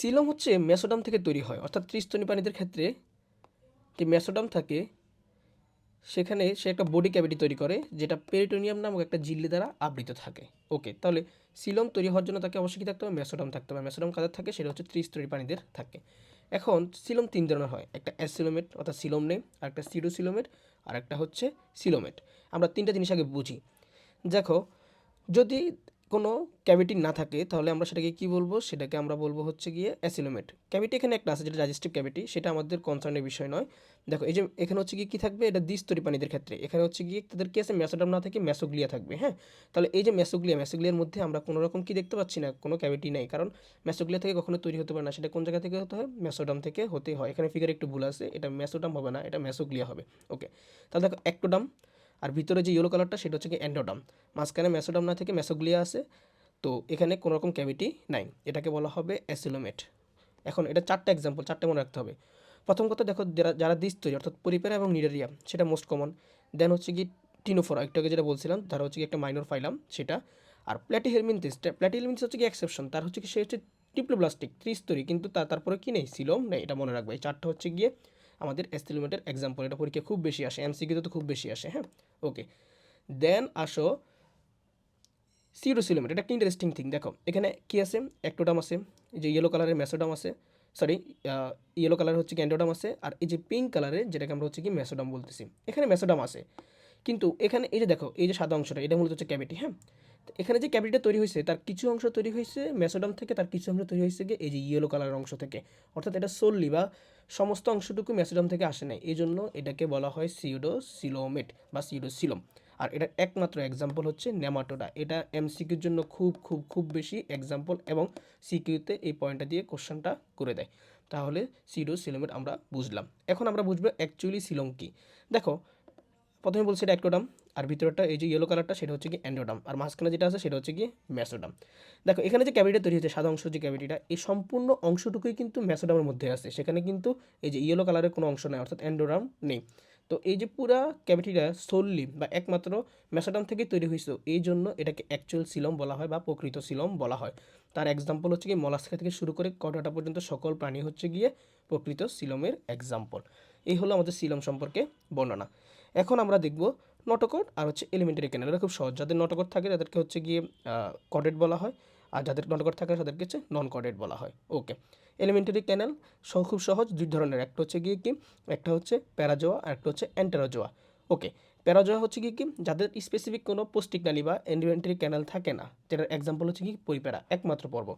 সিলম হচ্ছে মেসোডাম থেকে তৈরি হয়। অর্থাৎ ত্রিস্তনী প্রাণীদের ক্ষেত্রে যে মেসোডাম থাকে, সেখানে সে একটা বডি ক্যাভিটি তৈরি করে, যেটা পেরিটোনিয়াম নামক একটা ঝিল্লি দ্বারা আবৃত থাকে। ওকে, তাহলে সিলম তৈরি হওয়ার জন্য তাকে অবশ্যই থাকতে হবে? মেসোডাম থাকতে হবে। মেসোডাম কাদের থাকে? সেটা হচ্ছে ত্রিস্তরী প্রাণীদের থাকে। এখন সিলম তিন ধরনের হয়। একটা অ্যাসিলোমেট, অর্থাৎ সিলম নেই আর একটা সিডোসিলোমেট, আর একটা হচ্ছে সিলোমেট। আমরা তিনটা জিনিস আগে বুঝি। দেখো, যদি কোনো ক্যাভিটি না থাকে, তাহলে আমরা সেটাকে কি বলব? সেটাকে আমরা বলব হচ্ছে গিয়ে অ্যাসিলোমেট ক্যাভিটি এখানে একটা আছে, যেটা ডাইজেস্টিভ ক্যাভিটি সেটা আমাদের কনসার্নের বিষয় নয়। দেখো, এই যে এখানে হচ্ছে গিয়ে কী থাকবে? এটা দ্বিস্তরী প্রাণীদের ক্ষেত্রে। এখানে হচ্ছে গিয়ে তাদের কি আছে? ম্যাসোডাম না থাকে ম্যাসোগ্লিয়া থাকবে হ্যাঁ? তাহলে এই যে ম্যাসোগ্লিয়া ম্যাসোগ্লিয়ার মধ্যে আমরা কোনো রকম কি দেখতে পাচ্ছি না? কোনো ক্যাভিটি নেই। কারণ ম্যাসোগ্লিয়া থেকে কখনো তৈরি হতে পারে না। সেটা কোন জায়গা থেকে হতে হয়? ম্যাসোডাম থেকে হতে হয়। এখানে ফিগারে একটু ভুল আছে। এটা ম্যাসোডাম হবে না, এটা ম্যাসোগ্লিয়া হবে। ওকে তাহলে দেখো অ্যাক্টোডাম আর ভিতরে যে ইয়েলো কালারটা সেটা হচ্ছে কি অ্যান্ডোডাম মাঝখানে ম্যাসোডাম না থেকে ম্যাসোগ্লিয়া আছে, তো এখানে কোনো রকম ক্যাভিটি নাই। এটাকে বলা হবে অ্যাসিলোমেট এখন এটা চারটা এক্সাম্পল চারটে মনে রাখতে হবে। প্রথম কথা দেখো, যারা যারা দ্বিস্তরী অর্থাৎ পরিপেরা এবং নিডারিয়া সেটা মোস্ট কমন দেন হচ্ছে কি টিনোফোরা একটু আগে যেটা বলছিলাম, তার হচ্ছে কি একটা মাইনর ফাইলাম সেটা। আর প্ল্যাটিহেলমিনথিস প্ল্যাটিহেলমিনথিস হচ্ছে কি এক্সেপশন তার হচ্ছে কি সে হচ্ছে টিপ্লোব্লাস্টিক ত্রিস্তরী, কিন্তু তারপরে কি নেই? সিলোম নেই, এটা মনে রাখবে। এই চারটা হচ্ছে গিয়ে আমাদের অ্যাস্টিলোমেটের এক্সাম্পল এটা পরীক্ষা খুব বেশি আসে এমসিকিউতে তো খুব বেশি আসে হ্যাঁ? ওকে দেন আসো সিরোসিলোমেট এটা একটা ইন্টারেস্টিং থিং দেখো, এখানে কি আছে? অ্যাক্টোডাম আছে, এই যে ইয়েলো কালারের মেসোডাম আছে সরি ইয়েলো কালার হচ্ছে ক্যান্ডোডাম আছে, আর এই যে পিঙ্ক কালারের যেটাকে আমরা হচ্ছে কি মেসোডাম বলতেছি, এখানে মেসোডাম আছে। কিন্তু এখানে এই যে দেখো, এই যে সাদা অংশটা, এটা মূলত হচ্ছে ক্যাভিটি হ্যাঁ? এখানে যে ক্যাভিটিটা তৈরি হয়েছে, তার কিছু অংশ তৈরি হয়েছে মেসোডাম থেকে, তার কিছু অংশ তৈরি হয়েছে এই যে ইয়েলো কালারের অংশ থেকে। অর্থাৎ এটা সোললি বা সমস্ত অংশটুকু মেসোডাম থেকে আসে নাই। এই জন্য এটাকে বলা হয় সিউডো সিলোমেট বা সিউডো সিলোম আর এটার একমাত্র এক্সাম্পল হচ্ছে নেমাটোডা। এটা এমসিকিউর জন্য খুব খুব খুব বেশি এক্সাম্পল এবং সিকিউতে এই পয়েন্টটা দিয়ে কোশ্চেনটা করে দেয়। তাহলে সিডো সিলোমেট আমরা বুঝলাম। এখন আমরা বুঝব অ্যাকচুয়ালি সিলম কি। দেখো, প্রথমে বলছি এটা অ্যাক্টোডাম আর ভিতরটা এই যে ইয়েলো কালারটা সেটা হচ্ছে কি অ্যান্ডোডাম আর মাঝখানে যেটা আছে, সেটা হচ্ছে কি ম্যাসোডাম দেখো, এখানে যে ক্যাভিটিটা তৈরি হচ্ছে সাদা অংশ যে ক্যাভিটিটা এই সম্পূর্ণ অংশটুকুই কিন্তু ম্যাসোডামের মধ্যে আছে। সেখানে কিন্তু এই যে ইয়েলো কালারের কোনো অংশ নেই, অর্থাৎ অ্যান্ডোডাম নেই। তো এই যে পুরা ক্যাভিটিটা সোললি বা একমাত্র ম্যাসোডাম থেকে তৈরি হয়েছে, এই জন্য এটাকে অ্যাকচুয়াল সিলম বলা হয় বা প্রকৃত সিলম বলা হয়। তার এক্সাম্পল হচ্ছে কি মলাস্কা থেকে শুরু করে কটাটা পর্যন্ত সকল প্রাণী হচ্ছে গিয়ে প্রকৃত সিলমের এক্সাম্পল এই হলো আমাদের সিলম সম্পর্কে বর্ণনা। এখন আমরা দেখব নটকট আর হচ্ছে এলিমেন্টারি ক্যানেল এটা খুব সহজ। যাদের নটকট থাকে, তাদেরকে হচ্ছে গিয়ে কডেড বলা হয়। আর যাদের নটকট থাকে, তাদেরকে হচ্ছে নন কডেট বলা হয়। ওকে। এলিমেন্টারি ক্যানেল খুব সহজ। দুই ধরনের। একটা হচ্ছে গিয়ে কি? একটা হচ্ছে প্যারাজোয়া, আর একটা হচ্ছে অ্যান্টারাজোয়া। ওকে। প্যারাজোয়া হচ্ছে কি কি? যাদের স্পেসিফিক কোনো পোস্টিক নালী বা এলিমেন্টারি ক্যানেল থাকে না, যেটার এক্সাম্পল হচ্ছে কি পরিপ্যারা একমাত্র পর্ব।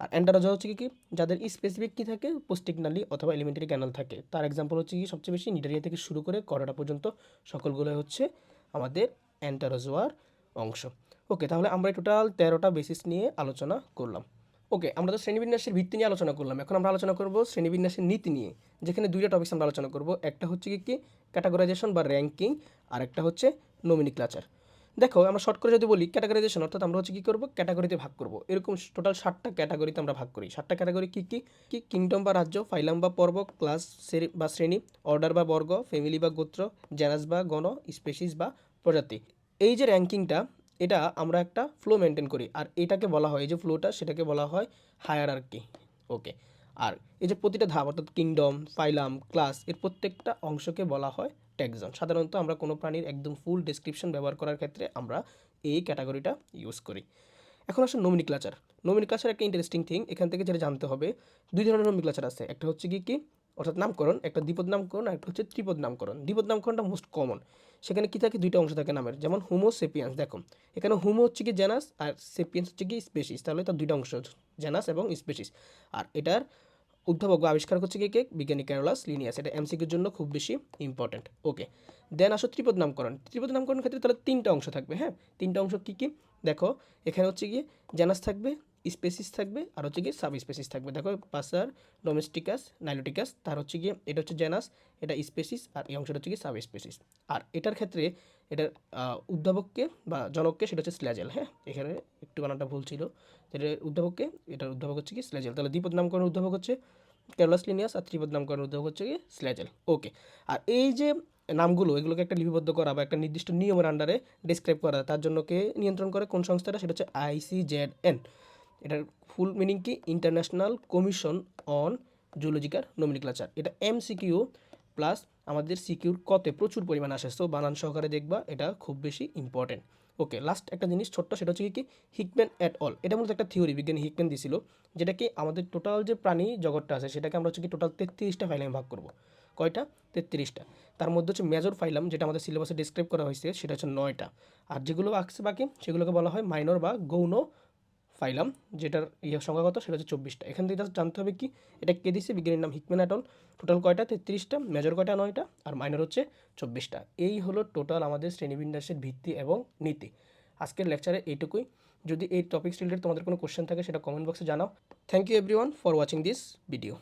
আর অ্যান্টারাজোয়া হচ্ছে কি কি? যাদের স্পেসিফিক কী থাকে? পোস্টিক নালী অথবা এলিমেন্টারি ক্যানেল থাকে। তার এক্সাম্পল হচ্ছে কি সবচেয়ে বেশি নিডারিয়া থেকে শুরু করে করোটা পর্যন্ত সকলগুলো হচ্ছে আমাদের অ্যান্টারাজোয়ার অংশ। ওকে তাহলে আমরা টোটাল তেরোটা বেসিস নিয়ে আলোচনা করলাম। ওকে, আমরা তো শ্রেণীবিন্যাসের ভিত্তি নিয়ে আলোচনা করলাম। এখন আমরা আলোচনা করব শ্রেণীবিন্যাসের নীতি নিয়ে। যেখানে দুইটা টপিক্স আমরা আলোচনা করব। একটা হচ্ছে কি কি? ক্যাটাগরাইজেশন বা র্যাঙ্কিং আর একটা হচ্ছে নমিনি ক্লাচার দেখো, আমরা শর্ট করে যদি বলি ক্যাটাগরাইজেশন অর্থাৎ আমরা হচ্ছে কী করব? ক্যাটাগরিতে ভাগ করব। এরকম টোটাল ষাটটা ক্যাটাগরিতে আমরা ভাগ করি। ষাটটা ক্যাটাগরি কী কী? কি? কিংডম বা রাজ্য ফাইলাম বা পর্ব ক্লাস বা শ্রেণি অর্ডার বা বর্গ ফ্যামিলি বা গোত্র জেনাস বা গণ স্পেসিস বা প্রজাতি। এই যে র্যাঙ্কিংটা এটা আমরা একটা ফ্লো মেনটেন করি। আর এটাকে বলা হয়, এই যে ফ্লোটা সেটাকে বলা হয় হায়ার আর কি ওকে আর এই যে প্রতিটা ধাপ, অর্থাৎ কিংডম ফাইলাম ক্লাস এর প্রত্যেকটা অংশকে বলা হয় ট্যাগজন সাধারণত আমরা কোনো প্রাণীর একদম ফুল ডেসক্রিপশন ব্যবহার করার ক্ষেত্রে আমরা এই ক্যাটাগরিটা ইউজ করি। এখন আসলে নোমিনিক্লাচার নোমিনিক্লাচার একটা ইন্টারেস্টিং থিং এখান থেকে যেটা জানতে হবে, দুই ধরনের নোমিনিক্লাচার আছে। একটা হচ্ছে কি কি? অর্থাৎ নামকরণ, একটা দ্বিপদ নামকরণ আর একটা হচ্ছে ত্রিপদ নামকরণ। দ্বিপদ নামকরণটা মোস্ট কমন সেখানে কী থাকে? দুইটা অংশ থাকে নামের, যেমন হোমো সেপিয়ান্স দেখো, এখানে হোমো হচ্ছে কি জেনাস আর সেপিয়ান্স হচ্ছে কি স্পেসিস তাহলে তার দুইটা অংশ জেনাস এবং স্পেসিস আর এটার উদ্ভাবক আবিষ্কার হচ্ছে কি কে? বিজ্ঞানী ক্যারোলাস লিনিয়াস। এটা এমসিকিউর জন্য খুব বেশি ইম্পর্ট্যান্ট ওকে দেন আসো ত্রিপদ নামকরণ। ত্রিপদ নামকরণের ক্ষেত্রে তাহলে তিনটা অংশ থাকবে হ্যাঁ? তিনটা অংশ কী কী? দেখো, এখানে হচ্ছে গিয়ে জেনাস থাকবে স্পেসিস থাকবে, আর হচ্ছে গিয়ে সাব স্পেসিস থাকবে। দেখো পাসার ডোমেস্টিকাস নাইলোটিকাস তার হচ্ছে গিয়ে এটা হচ্ছে জেনাস, এটা স্পেসিস, আর এই অংশটা হচ্ছে গিয়ে সাব স্পেসিস আর এটার ক্ষেত্রে এটার উদ্ভাবককে বা জনককে সেটা হচ্ছে স্ল্যাজেল হ্যাঁ? এখানে একটু বানানটা ভুল ছিল। এটা উদ্ভাবককে, এটার উদ্ভাবক হচ্ছে কি স্ল্যাজেল তাহলে দ্বিপদ নামকরণ উদ্ভাবক হচ্ছে ক্যারলাস লিনিয়াস, আর ত্রিপদ নামকরণ উদ্ভাবক হচ্ছে কি স্ল্যাজেল ওকে, আর এই যে নামগুলো, এগুলোকে একটা লিপিবদ্ধ করা বা একটা নির্দিষ্ট নিয়মের আন্ডারে ডিসক্রাইব করা, তার জন্য কে নিয়ন্ত্রণ করে কোন সংস্থাটা? সেটা হচ্ছে আইসিজেড এন। এটার ফুল মিনিং কি? International commission on zoological nomenclature এটা এমসিকিউ প্লাস আমাদের সিকিউর কতে প্রচুর পরিমাণ আসে সো বানান সহকারে দেখবা এটা খুব বেশি ইম্পর্টেন্ট ওকে লাস্ট একটা জিনিস ছোট্ট, সেটা হচ্ছে কি হিকম্যান অ্যাট অল এটা মূলত একটা থিওরি বিজ্ঞানী হিকম্যান দিছিল যেটাকে আমাদের টোটাল যে প্রাণী জগৎটা আছে, সেটাকে আমরা হচ্ছে কি টোটাল তেত্রিশটা ফাইলামে ভাগ করব। কয়টা? তেত্রিশটা। তার মধ্যে হচ্ছে মেজর ফাইলাম যেটা আমাদের সিলেবাসে ডিসক্রাইব করা হয়েছে, সেটা হচ্ছে নয়টা। আর যেগুলো আসছে বাকি, সেগুলোকে বলা হয় মাইনর বা গৌণ ফাইলাম, যেটার ইয়ে সংখ্যা কত? সেটা হচ্ছে চব্বিশটা। এখান থেকে জানতে হবে কি, এটা কে দিচ্ছে বিজ্ঞানীর নাম হিকম্যান অ্যাটল। টোটাল কয়টা? তেত্রিশটা। মেজর কয়টা? নয়টা। আর মাইনর হচ্ছে চব্বিশটা। এই হলো টোটাল আমাদের শ্রেণীবিন্যাসের ভিত্তি এবং নীতি। আজকের লেকচারে এইটুকুই। যদি এই টপিক রিলেটেড তোমাদের কোনো কোশ্চেন থাকে, সেটা কমেন্ট বক্সে জানাও। Thank you everyone for watching this video